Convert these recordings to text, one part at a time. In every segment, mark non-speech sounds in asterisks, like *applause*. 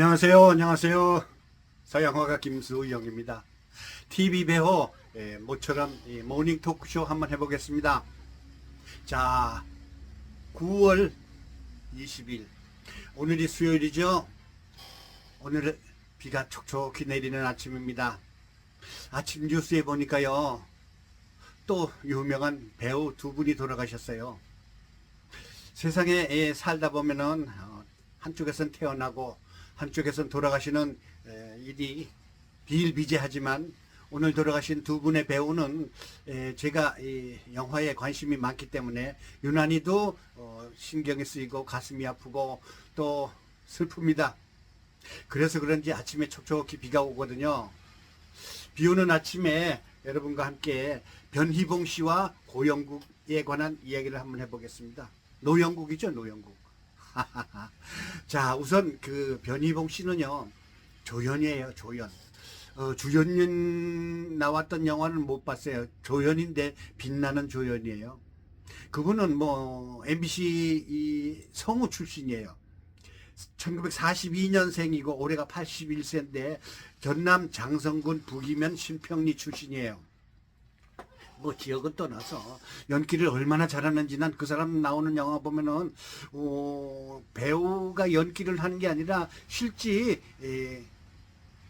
안녕하세요. 안녕하세요. 서양화가 김수영입니다. TV 배호 예, 모처럼 이 모닝 토크쇼 한번 해보겠습니다. 자, 9월 20일 오늘이 수요일이죠. 오늘은 비가 촉촉히 내리는 아침입니다. 아침 뉴스에 보니까요. 또 유명한 배우 두 분이 돌아가셨어요. 세상에 예, 살다 보면은 어, 한쪽에선 태어나고 한쪽에선 돌아가시는 에, 일이 비일비재하지만 오늘 돌아가신 두 분의 배우는 에, 제가 이 영화에 관심이 많기 때문에 유난히도 어, 신경이 쓰이고 가슴이 아프고 또 슬픕니다. 그래서 그런지 아침에 촉촉히 비가 오거든요. 비 오는 아침에 여러분과 함께 변희봉 씨와 고영국에 관한 이야기를 한번 해보겠습니다. 노영국이죠, 노영국. *laughs* 자, 우선 그 변희봉 씨는요, 조연이에요, 조연. 어, 주연님 나왔던 영화는 못 봤어요. 조연인데 빛나는 조연이에요. 그분은 뭐 MBC 이 성우 출신이에요. 1942년생이고 올해가 81세인데 전남 장성군 북이면 신평리 출신이에요. 뭐 지역은 떠나서 연기를 얼마나 잘하는지 난 그 사람 나오는 영화 보면은 어, 배우가 연기를 하는 게 아니라 실제 에,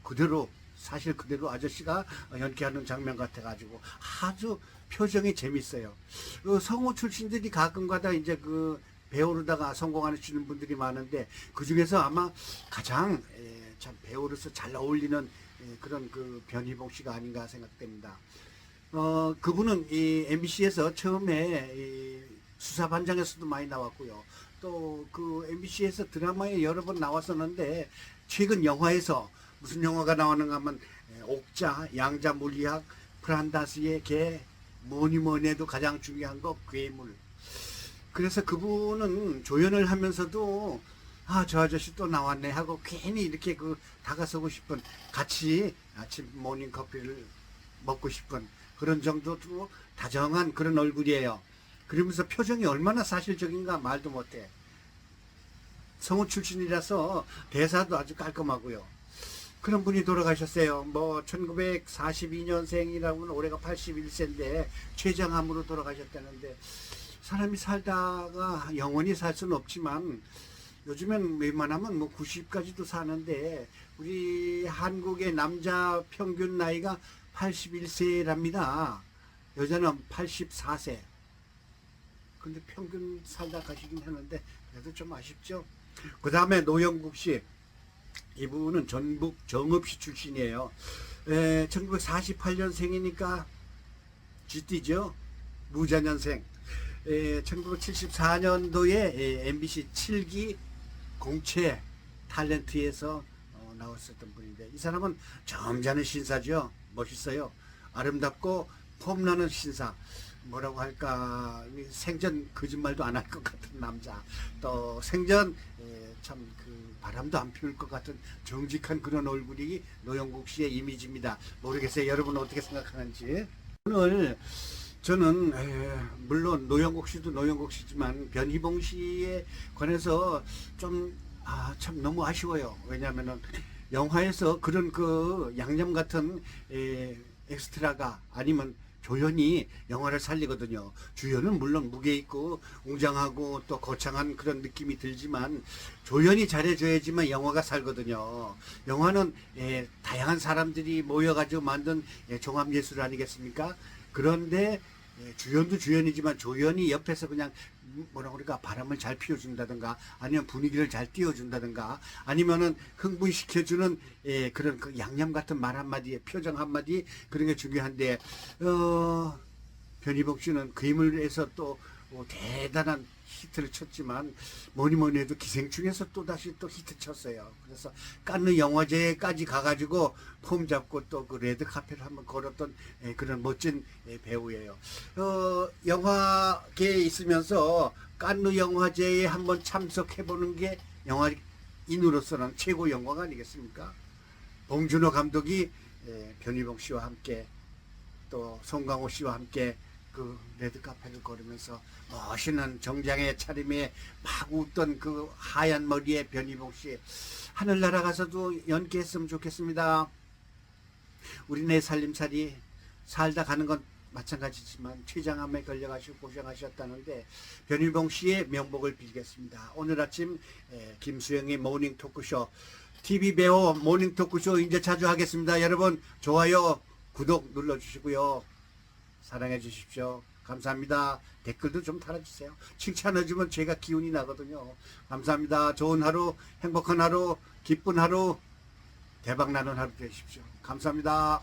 그대로 사실 그대로 아저씨가 연기하는 장면 같아가지고 아주 표정이 재밌어요. 그 성우 출신들이 가끔가다 이제 그 배우로다가 성공하시는 분들이 많은데 그 중에서 아마 가장 에, 참 배우로서 잘 어울리는 에, 그런 그 변희봉 씨가 아닌가 생각됩니다. 어, 그분은 이 MBC에서 처음에 이 수사반장에서도 많이 나왔고요. 또 그 MBC에서 드라마에 여러 번 나왔었는데 최근 영화에서 무슨 영화가 나오는가 하면 에, 옥자, 양자 물리학, 프란다스의 개, 뭐니 뭐니 해도 가장 중요한 거 괴물. 그래서 그분은 조연을 하면서도 아, 저 아저씨 또 나왔네 하고 괜히 이렇게 그 다가서고 싶은 같이 아침 모닝 커피를 먹고 싶은 그런 정도로 다정한 그런 얼굴이에요. 그러면서 표정이 얼마나 사실적인가 말도 못해. 성우 출신이라서 대사도 아주 깔끔하고요. 그런 분이 돌아가셨어요. 뭐 1942년생이라고 는 올해가 81세인데 췌장암으로 돌아가셨다는데 사람이 살다가 영원히 살 수는 없지만 요즘엔 웬만하면 뭐 90까지도 사는데 우리 한국의 남자 평균 나이가 81세랍니다. 여자는 84세. 근데 평균 살다 가시긴 하는데 그래도 좀 아쉽죠. 그 다음에 노영국 씨. 이분은 전북 정읍시 출신이에요. 에, 1948년생이니까 쥐띠죠. 무자년생. 1974년도에 MBC 7기 공채 탤런트에서 어, 나왔었던 분인데 이 사람은 점잖은 신사죠. 멋있어요. 아름답고 폼나는 신사. 뭐라고 할까 이 생전 거짓말도 안 할 것 같은 남자. 또 생전 참 그 바람도 안 피울 것 같은 정직한 그런 얼굴이 노영국 씨의 이미지입니다. 모르겠어요. 여러분 어떻게 생각하는지. 오늘 저는 에, 물론 노영국 씨도 노영국 씨지만 변희봉 씨에 관해서 좀 아, 참 너무 아쉬워요. 왜냐하면은 영화에서 그런 그 양념 같은 에, 엑스트라가 아니면 조연이 영화를 살리거든요. 주연은 물론 무게 있고 웅장하고 또 거창한 그런 느낌이 들지만 조연이 잘해줘야지만 영화가 살거든요. 영화는 에, 다양한 사람들이 모여가지고 만든 예, 종합예술 아니겠습니까? 그런데 예, 주연도 주연이지만 조연이 옆에서 그냥 뭐라 그럴까? 바람을 잘 피워준다든가 아니면 분위기를 잘 띄워준다든가 아니면은 흥분시켜주는 예, 그런 그 양념 같은 말 한마디에 표정 한마디 그런 게 중요한데 어 변희복 씨는 괴물에서 또 어, 대단한 히트를 쳤지만 뭐니 뭐니 해도 기생충에서 또 다시 또 히트 쳤어요. 그래서 깐느 영화제까지 가가지고 폼 잡고 또 그 레드 카페를 한번 걸었던 예, 그런 멋진 예, 배우예요. 어, 영화계에 있으면서 깐느 영화제에 한번 참석해보는 게 영화인으로서는 최고 영광 아니겠습니까? 봉준호 감독이 예, 변희봉 씨와 함께 또 송강호 씨와 함께 그 레드 카페를 걸으면서 멋있는 정장의 차림에 막 웃던 그 하얀 머리의 변희봉 씨 하늘나라 가서도 연기했으면 좋겠습니다. 우리네 살림살이 살다 가는 건 마찬가지지만 췌장암에 걸려가시고 고생하셨다는데 변희봉 씨의 명복을 빌겠습니다. 오늘 아침 에, 김수영의 모닝 토크쇼 TV 배우 모닝 토크쇼 이제 자주 하겠습니다. 여러분 좋아요 구독 눌러주시고요. 사랑해 주십시오. 감사합니다. 댓글도 좀 달아주세요. 칭찬해주면 제가 기운이 나거든요. 감사합니다. 좋은 하루, 행복한 하루, 기쁜 하루, 대박 나는 하루 되십시오. 감사합니다.